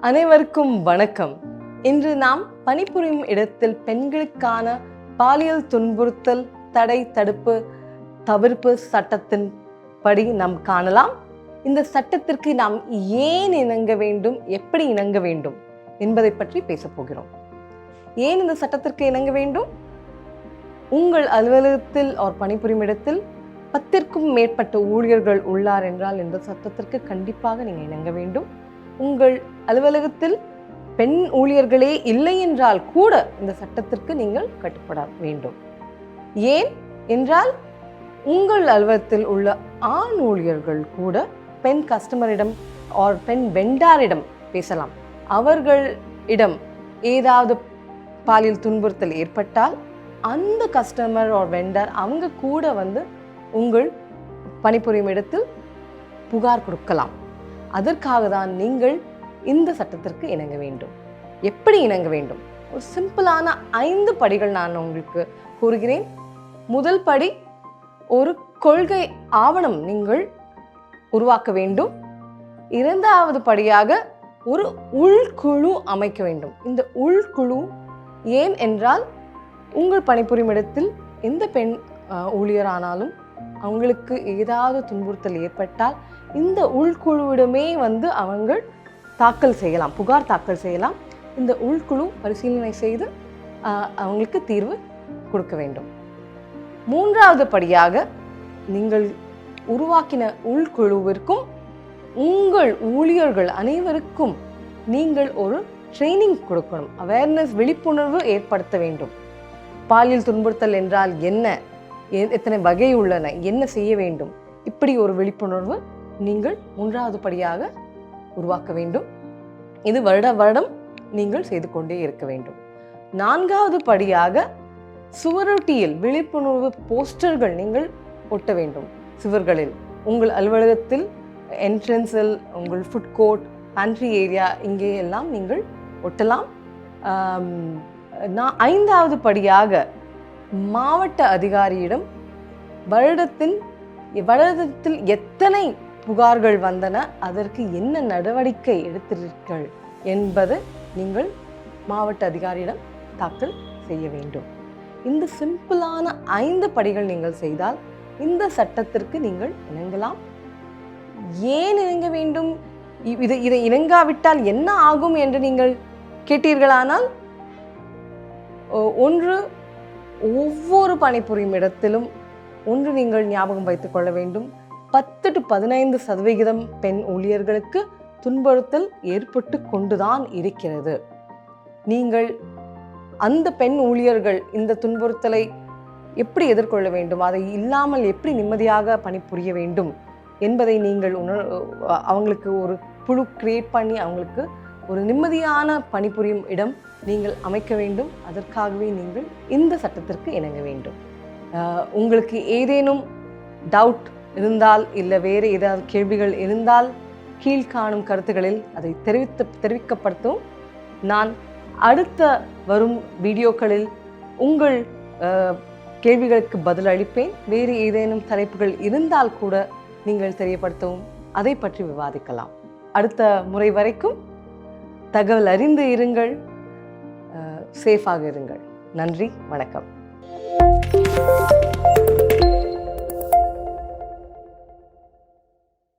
அனைவருக்கும் வணக்கம். இன்று நாம் பணிபுரியும் இடத்தில் பெண்களுக்கான பாலியல் துன்புறுத்தல் தடை தடுப்பு தவிர்ப்பு சட்டத்தின் படி நாம் காணலாம். இந்த சட்டத்திற்கு நாம் ஏன் இணங்க வேண்டும் எப்படி இணங்க வேண்டும் என்பதை பற்றி பேசப் போகிறோம். ஏன் இந்த சட்டத்திற்கு இணங்க வேண்டும்? உங்கள் அலுவலகத்தில் அவர் பணிபுரியும் இடத்தில் பத்திற்கும் மேற்பட்ட ஊழியர்கள் உள்ளார் என்றால் இந்த சட்டத்திற்கு கண்டிப்பாக நீங்கள் இணங்க வேண்டும். உங்கள் அலுவலகத்தில் பெண் ஊழியர்களே இல்லை என்றால் கூட இந்த சட்டத்திற்கு நீங்கள் கட்டுப்பட வேண்டும். ஏன் என்றால் உங்கள் அலுவலகத்தில் உள்ள ஆண் ஊழியர்கள் கூட பெண் கஸ்டமரிடம் ஆர் பெண் வெண்டாரிடம் பேசலாம். அவர்களிடம் ஏதாவது பாலியல் துன்புறுத்தல் ஏற்பட்டால் அந்த கஸ்டமர் ஆர் வெண்டர் அவங்க கூட வந்து உங்கள் பணிபுரியும் இடத்தில் புகார் கொடுக்கலாம். அதற்காக தான் நீங்கள் இந்த சட்டத்திற்கு இணங்க வேண்டும். எப்படி இணங்க வேண்டும்? ஒரு சிம்பிளான ஐந்து படிகள் நான் உங்களுக்கு கூறுகிறேன். முதல் படி ஒரு கொள்கை ஆவணம் நீங்கள் உருவாக்க வேண்டும். இரண்டாவது படியாக ஒரு உள்குழு அமைக்க வேண்டும். இந்த உள்குழு ஏன் என்றால் உங்கள் பணிபுரியும் இடத்தில் எந்த பெண் ஊழியரானாலும் அவங்களுக்கு ஏதாவது துன்புறுத்தல் ஏற்பட்டால் இந்த உள்குழுவிடமே வந்து அவங்கள் தாக்கல் செய்யலாம் புகார் தாக்கல் செய்யலாம். இந்த உள்குழு பரிசீலனை செய்து அவங்களுக்கு தீர்வு கொடுக்க வேண்டும். மூன்றாவது படியாக நீங்கள் உருவாக்கின உள்குழுவிற்கும் உங்கள் ஊழியர்கள் அனைவருக்கும் நீங்கள் ஒரு ட்ரைனிங் கொடுக்கணும். அவேர்னஸ் விழிப்புணர்வு ஏற்படுத்த வேண்டும். பாலியல் துன்புறுத்தல் என்றால் என்ன? எத்தனை வகை உள்ளன? என்ன செய்ய வேண்டும்? இப்படி ஒரு விழிப்புணர்வு நீங்கள் மூன்றாவது படியாக உருவாக்க வேண்டும். இது வருட வருடம் நீங்கள் செய்து கொண்டே இருக்க வேண்டும். நான்காவது படியாக சுவரொட்டியில் விழிப்புணர்வு போஸ்டர்கள் நீங்கள் ஒட்ட வேண்டும். சுவர்களில் உங்கள் அலுவலகத்தில் என்ட்ரன்ஸில் உங்கள் ஃபுட் கோர்ட் பேண்ட்ரி ஏரியா இங்கே எல்லாம் நீங்கள் ஒட்டலாம். நான் ஐந்தாவது படியாக மாவட்ட அதிகாரியிடம் வருடத்தின் வருடத்தில் எத்தனை புகார்கள் வந்தன அதற்கு என்ன நடவடிக்கை எடுத்தீர்கள் என்பது நீங்கள் மாவட்ட அதிகாரியிடம் தாக்கல் செய்ய வேண்டும். இந்த சிம்பிளான ஐந்து படிகள் நீங்கள் செய்தால் இந்த சட்டத்திற்கு நீங்கள் இணங்கலாம். ஏன் இணங்க வேண்டும்? இது இதை இதை இணங்காவிட்டால் என்ன ஆகும் என்று நீங்கள் கேட்டீர்களானால் ஒன்று ஒவ்வொரு பணிபுரியும் இடத்திலும் ஒன்று நீங்கள் ஞாபகம் வைத்துக் கொள்ள வேண்டும். பத்து டு பதினைந்து சதவிகிதம் பெண் ஊழியர்களுக்கு துன்புறுத்தல் ஏற்பட்டு கொண்டுதான் இருக்கிறது. நீங்கள் அந்த பெண் ஊழியர்கள் இந்த துன்புறுத்தலை எப்படி எதிர்கொள்ள வேண்டும்? அதை இல்லாமல் எப்படி நிம்மதியாக பணிபுரிய வேண்டும்? என்பதை நீங்கள் உணர் அவங்களுக்கு ஒரு குழு கிரியேட் பண்ணி அவங்களுக்கு ஒரு நிம்மதியான பணிபுரியும் இடம் நீங்கள் அமைக்க வேண்டும். அதற்காகவே நீங்கள் இந்த சட்டத்திற்கு இணங்க வேண்டும். உங்களுக்கு ஏதேனும் டவுட் இருந்தால் இல்லை வேறு ஏதாவது கேள்விகள் இருந்தால் கீழ்காணும் கருத்துகளில் அதை தெரிவித்து தெரிவிக்கப்படுத்தும் நான் அடுத்த வரும் வீடியோக்களில் உங்கள் கேள்விகளுக்கு பதில் அளிப்பேன். வேறு ஏதேனும் தலைப்புகள் இருந்தால் கூட நீங்கள் தெரியப்படுத்தவும் அதை பற்றி விவாதிக்கலாம். அடுத்த முறை வரைக்கும் தகவல் அறிந்து இருங்கள். சேஃபாக இருங்கள். நன்றி வணக்கம்.